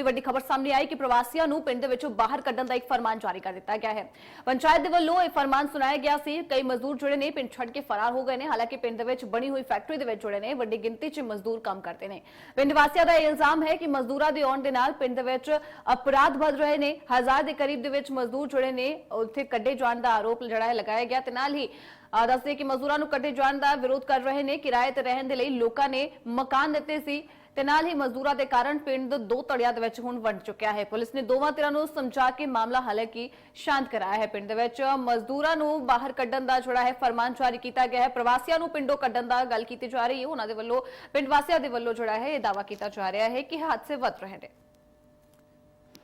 ਇਹ ਵੱਡੀ ਖਬਰ ਸਾਹਮਣੇ ਆਈ ਕਿ ਪ੍ਰਵਾਸੀਆਂ ਨੂੰ ਪਿੰਡ ਦੇ ਵਿੱਚੋਂ ਬਾਹਰ ਕੱਢਣ ਦਾ ਇੱਕ ਫਰਮਾਨ ਜਾਰੀ ਕਰ ਦਿੱਤਾ ਗਿਆ ਹੈ। ਪੰਚਾਇਤ ਦੇ ਵੱਲੋਂ ਇਹ ਫਰਮਾਨ ਸੁਣਾਇਆ ਗਿਆ ਸੀ। ਕਈ ਮਜ਼ਦੂਰ ਜਿਹੜੇ ਨੇ, ਪਿੰਡ ਛੱਡ ਕੇ ਫਰਾਰ ਹੋ ਗਏ ਨੇ। ਹਾਲਾਂਕਿ ਪਿੰਡ ਦੇ ਵਿੱਚ ਬਣੀ ਹੋਈ ਫੈਕਟਰੀ ਦੇ ਵਿੱਚ ਜੁੜੇ ਨੇ, ਵੱਡੀ ਗਿਣਤੀ 'ਚ ਮਜ਼ਦੂਰ ਕੰਮ ਕਰਦੇ ਨੇ। ਪਿੰਡ ਵਾਸੀਆਂ ਦਾ ਇਹ ਇਲਜ਼ਾਮ ਹੈ ਕਿ ਮਜ਼ਦੂਰਾਂ ਦੇ ਆਉਣ ਦੇ ਨਾਲ ਪਿੰਡ ਦੇ ਵਿੱਚ ਅਪਰਾਧ ਵੱਧ ਰਹੇ ਨੇ। ਹਜ਼ਾਰ ਦੇ ਕਰੀਬ ਦੇ ਵਿੱਚ ਮਜ਼ਦੂਰ ਜਿਹੜੇ ਨੇ। ਉੱਥੇ ਕੱਢੇ ਜਾਣ ਦਾ ਆਰੋਪ ਜਿਹੜਾ ਹੈ ਲਗਾਇਆ ਗਿਆ ਤੇ ਨਾਲ ਹੀ ਦੱਸਦੇ ਕਿ ਮਜ਼ਦੂਰਾਂ ਨੂੰ ਕੱਢੇ ਜਾਣ ਦਾ ਵਿਰੋਧ ਕਰ ਰਹੇ ਨੇ। ਕਿਰਾਏ ਤੇ ਰਹਿਣ ਦੇ ਲਈ ਲੋਕਾਂ ਨੇ ਮਕਾਨ ਦਿੱਤੇ ਸੀ ਤੇ ਨਾਲ ਹੀ ਮਜ਼ਦੂਰਾਂ ਦੇ ਕਾਰਨ ਪਿੰਡ ਦੋ ਤੜਿਆਂ ਦੇ ਵਿੱਚ ਹੁਣ ਵੰਡ ਚੁੱਕਿਆ ਹੈ। ਪੁਲਿਸ ਨੇ ਦੋਵਾਂ ਧਿਰਾਂ ਨੂੰ ਸਮਝਾ ਕੇ ਮਾਮਲਾ ਹਾਲਾਂਕਿ ਸ਼ਾਂਤ ਕਰਾਇਆ ਹੈ ਪਿੰਡ ਦੇ ਵਿੱਚ। ਮਜ਼ਦੂਰਾਂ ਨੂੰ ਬਾਹਰ ਕੱਢਣ ਦਾ ਜਿਹੜਾ ਹੈ ਫਰਮਾਨ ਜਾਰੀ ਕੀਤਾ ਗਿਆ ਹੈ। ਪ੍ਰਵਾਸੀਆਂ ਨੂੰ ਪਿੰਡੋਂ ਕੱਢਣ ਦਾ ਗੱਲ ਕੀਤੀ ਜਾ ਰਹੀ ਹੈ। ਉਹਨਾਂ ਦੇ ਵੱਲੋਂ, ਪਿੰਡ ਵਾਸੀਆਂ ਦੇ ਵੱਲੋਂ ਜਿਹੜਾ ਹੈ ਇਹ ਦਾਵਾ ਕੀਤਾ ਜਾ ਰਿਹਾ ਹੈ ਕਿ ਹਾਦਸੇ ਵੱਧ ਰਹੇ ਨੇ।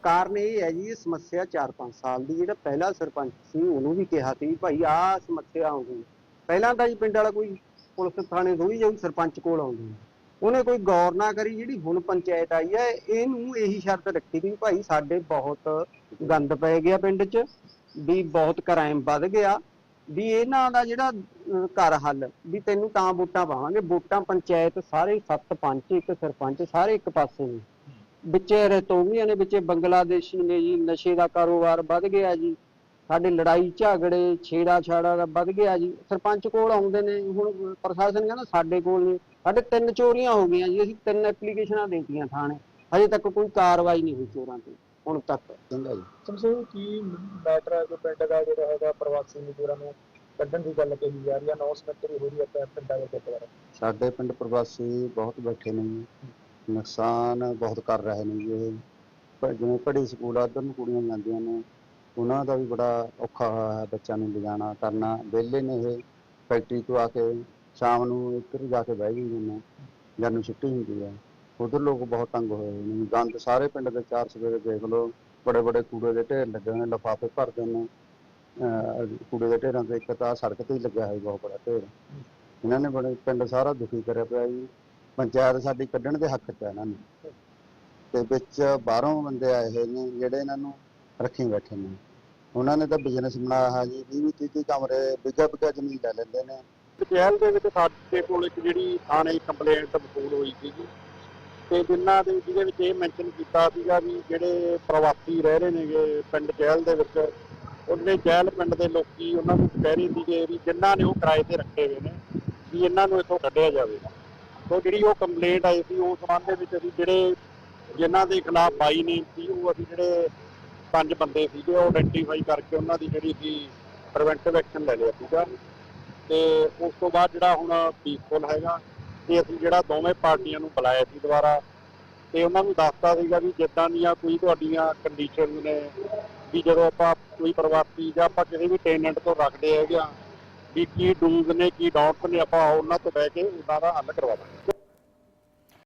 ਕਾਰਨ ਇਹ ਹੈ ਜੀ ਇਹ ਸਮੱਸਿਆ 4-5 ਸਾਲ ਦੀ, ਜਿਹੜਾ ਪਹਿਲਾ ਸਰਪੰਚ ਸੀ, ਉਹਨੂੰ ਵੀ ਕਿਹਾ ਸੀ ਭਾਈ ਆਹ ਸਮੱਸਿਆ ਆਉਂਦੀ ਪਹਿਲਾਂ ਤਾਂ ਜੀ ਪਿੰਡ ਵਾਲਾ ਕੋਈ ਪੁਲਿਸ ਥਾਣੇ ਥੋੜੀ ਜਾਊ ਸਰਪੰਚ ਕੋਲ ਆਉਂਦੀ ਉਹਨੇ ਕੋਈ ਗੌਰ ਨਾ ਕਰੀ, ਜਿਹੜੀ ਹੁਣ ਪੰਚਾਇਤ ਆਈ ਹੈ, ਇਹਨੂੰ ਇਹੀ ਸ਼ਰਤ ਰੱਖੀ ਵੀ ਭਾਈ ਸਾਡੇ ਬਹੁਤ ਗੰਦ ਪੈ ਗਿਆ ਪਿੰਡ 'ਚ, ਵੀ ਬਹੁਤ ਕ੍ਰਾਈਮ ਵੱਧ ਗਿਆ, ਵੀ ਇਹਨਾਂ ਦਾ ਜਿਹੜਾ ਘਰ ਹੱਲ, ਵੀ ਤੈਨੂੰ ਤਾਂ ਵੋਟਾਂ ਪਾਵਾਂਗੇ, ਵੋਟਾਂ ਪੰਚਾਇਤ ਸਾਰੇ ਸੱਤ ਪੰਚ ਇੱਕ ਸਰਪੰਚ ਸਾਰੇ ਇੱਕ ਪਾਸੇ ਨੇ। ਵਿੱਚੇ ਰਤੋਵੀਆਂ ਨੇ ਵਿੱਚੇ ਬੰਗਲਾਦੇਸ਼ੀ ਨੇ ਜੀ ਨਸ਼ੇ ਦਾ ਕਾਰੋਬਾਰ ਵੱਧ ਗਿਆ ਜੀ। ਸਾਡੇ ਲੜਾਈ ਝਗੜੇ ਛੇੜਾ ਛਾੜਾ ਦਾ ਵੱਧ ਗਿਆ ਜੀ। ਸਰਪੰਚ ਕੋਲ ਆਉਂਦੇ ਨੇ ਹੁਣ ਪ੍ਰਸ਼ਾਸਨ ਕਹਿੰਦਾ ਸਾਡੇ ਕੋਲ ਨਹੀਂ। ਸਾਡੇ ਤਿੰਨ ਚੋਰੀਆਂ ਹੋ ਗਈਆਂ ਜੀ ਅਸੀਂ ਤਿੰਨ ਐਪਲੀਕੇਸ਼ਨਾਂ ਦੇਤੀਆਂ ਥਾਣੇ। ਹਜੇ ਤੱਕ ਕੋਈ ਕਾਰਵਾਈ ਨਹੀਂ ਹੋਈ ਚੋਰਾਂ ਤੇ ਹੁਣ ਤੱਕ। ਕਹਿੰਦਾ ਜੀ। ਸਮਝੋ ਕੀ ਮੈਟਰ ਹੈ ਜੋ ਪਿੰਡ ਦਾ ਜਿਹੜਾ ਹੈਗਾ ਪ੍ਰਵਾਸੀ ਮਜ਼ਦੂਰਾਂ ਨੂੰ ਕੱਢਣ ਦੀ ਗੱਲ ਕਹੀ ਜਾ ਰਹੀ ਹੈ? ਅਨਾਉਂਸਮੈਂਟ ਵੀ ਹੋ ਰਹੀ ਹੈ ਪਿੰਡਾਂ ਦੇ ਦੁਆਰਾ। ਸਾਡੇ ਪਿੰਡ ਪ੍ਰਵਾਸੀ ਬਹੁਤ ਬੈਠੇ ਨੇ ਜੀ। ਨੁਕਸਾਨ ਬਹੁਤ ਕਰ ਰਹੇ ਨੇ ਜੀ ਇਹ। ਪ- ਜਿਵੇਂ ਪੜ੍ਹੀ ਸਕੂਲ ਆ ਉੱਧਰ ਨੂੰ ਕੁੜੀਆਂ ਜਾਂਦੀਆਂ ਨੇ, ਉਹਨਾਂ ਦਾ ਵੀ ਬੜਾ ਔਖਾ ਹੋਇਆ ਹੈ ਬੱਚਿਆਂ ਨੂੰ ਲਿਜਾਣਾ, ਕਰਨਾ। ਵਿਹਲੇ ਨੇ ਇਹ, ਫੈਕਟਰੀ ਤੋਂ ਆ ਕੇ ਸ਼ਾਮ ਨੂੰ ਇੱਧਰ ਜਾ ਕੇ ਬਹਿ ਜਾਂਦੇ ਨੇ, ਜਦ ਨੂੰ ਛੁੱਟੀ ਹੁੰਦੀ ਹੈ ਉਧਰ ਲੋਕ ਬਹੁਤ ਤੰਗ ਹੋਏ ਹੋਏ ਨੇ। ਗੰਦ ਸਾਰੇ ਪਿੰਡ ਦੇ ਚਾਰ ਸਵੇਰੇ ਦੇਖ ਲਓ ਬੜੇ ਬੜੇ ਕੂੜੇ ਦੇ ਢੇਰ ਲੱਗੇ ਹੋਏ ਨੇ, ਲਿਫਾਫੇ ਭਰਦੇ ਨੇ। ਕੂੜੇ ਦੇ ਢੇਰਾਂ ਤੇ ਇੱਕ ਤਾਂ ਸੜਕ ਤੇ ਹੀ ਲੱਗਿਆ ਹੋਇਆ ਬਹੁਤ ਬੜਾ ਢੇਰ। ਇਹਨਾਂ ਨੇ ਬੜੇ, ਪਿੰਡ ਸਾਰਾ ਦੁਖੀ ਕਰਿਆ ਪਿਆ ਜੀ। ਪੰਚਾਇਤ ਸਾਡੀ ਕੱਢਣ ਦੇ ਹੱਕ 'ਚ ਹੈ ਇਹਨਾਂ ਨੂੰ। ਤੇ ਵਿੱਚ ਬਾਹਰੋਂ ਬੰਦੇ ਆਏ ਹੋਏ ਨੇ ਜਿਹੜੇ ਇਹਨਾਂ ਨੂੰ ਰੱਖੀ ਬੈਠੇ ਨੇ। ਉਹਨਾਂ ਨੇ ਤਾਂ ਬਿਜ਼ਨਸ ਬਣਾਇਆ ਹੈ ਜੀ 20 30 30 ਕਮਰੇ ਬਿਗਾ ਬਿਗਾ ਜ਼ਮੀਨ ਲੈ ਲੈਂਦੇ ਨੇ। ਜੇਲ੍ਹ ਦੇ ਵਿੱਚ ਸਾਡੇ ਕੋਲ ਇੱਕ ਜਿਹੜੀ ਥਾਣੇ ਕੰਪਲੇਂਟ ਵਸੂਲ ਹੋਈ ਸੀਗੀ ਤੇ ਜਿਨ੍ਹਾਂ ਦੇ, ਜਿਹਦੇ ਵਿੱਚ ਇਹ ਮੈਂਸ਼ਨ ਕੀਤਾ ਸੀਗਾ ਵੀ ਜਿਹੜੇ ਪ੍ਰਵਾਸੀ ਰਹਿ ਰਹੇ ਨੇਗੇ ਪਿੰਡ ਜੇਲ੍ਹ ਦੇ ਵਿੱਚ, ਉਹਨੇ ਜੇਲ੍ਹ ਪਿੰਡ ਦੇ ਲੋਕੀ ਉਹਨਾਂ ਨੂੰ ਕਹਿ ਰਹੇ ਸੀਗੇ ਵੀ ਜਿਨ੍ਹਾਂ ਨੇ ਉਹ ਕਿਰਾਏ ਤੇ ਰੱਖੇ ਹੋਏ ਨੇ, ਵੀ ਇਹਨਾਂ ਨੂੰ ਇੱਥੋਂ ਕੱਢਿਆ ਜਾਵੇ। ਸੋ ਜਿਹੜੀ ਉਹ ਕੰਪਲੇਂਟ ਆਈ ਸੀ, ਉਸ ਸੰਬੰਧ ਦੇ ਵਿੱਚ ਅਸੀਂ ਜਿਹੜੇ ਜਿਨ੍ਹਾਂ ਦੇ ਖਿਲਾਫ ਬਾਈ ਨੇ ਸੀ, ਉਹ ਅਸੀਂ ਜਿਹੜੇ ਪੰਜ ਬੰਦੇ ਸੀਗੇ, ਉਹ ਆਇਡੈਂਟੀਫਾਈ ਕਰਕੇ ਉਹਨਾਂ ਦੀ ਜਿਹੜੀ ਸੀ ਪ੍ਰੀਵੈਂਟਿਵ ਐਕਸ਼ਨ ਲੈ ਲਿਆ ਸੀਗਾ। ਤੇ ਉਸ ਤੋਂ ਬਾਅਦ ਜਿਹੜਾ ਹੁਣ ਪੀਸਫੁਲ ਹੈਗਾ, ਤੇ ਅਸੀਂ ਜਿਹੜਾ ਦੋਵੇਂ ਪਾਰਟੀਆਂ ਨੂੰ ਬੁਲਾਇਆ ਸੀ ਦੁਬਾਰਾ, ਤੇ ਉਹਨਾਂ ਨੂੰ ਦੱਸਤਾ ਸੀਗਾ ਵੀ ਜਿੱਦਾਂ ਦੀਆਂ ਕੋਈ ਤੁਹਾਡੀਆਂ ਕੰਡੀਸ਼ਨ ਨੇ, ਵੀ ਜਦੋਂ ਆਪਾਂ ਕੋਈ ਪ੍ਰਵਾਸੀ ਜਾਂ ਆਪਾਂ ਕਿਸੇ ਵੀ ਟੈਨੈਂਟ ਤੋਂ ਰੱਖਦੇ ਹੈਗੇ ਆ ਵੀ ਕੀ ਡੂਜ਼ ਨੇ, ਕੀ ਡਾਊਟਸ ਨੇ, ਆਪਾਂ ਉਹਨਾਂ ਤੋਂ ਬਹਿ ਕੇ ਉਹਨਾਂ ਦਾ ਹੱਲ ਕਰਵਾਵਾਂਗੇ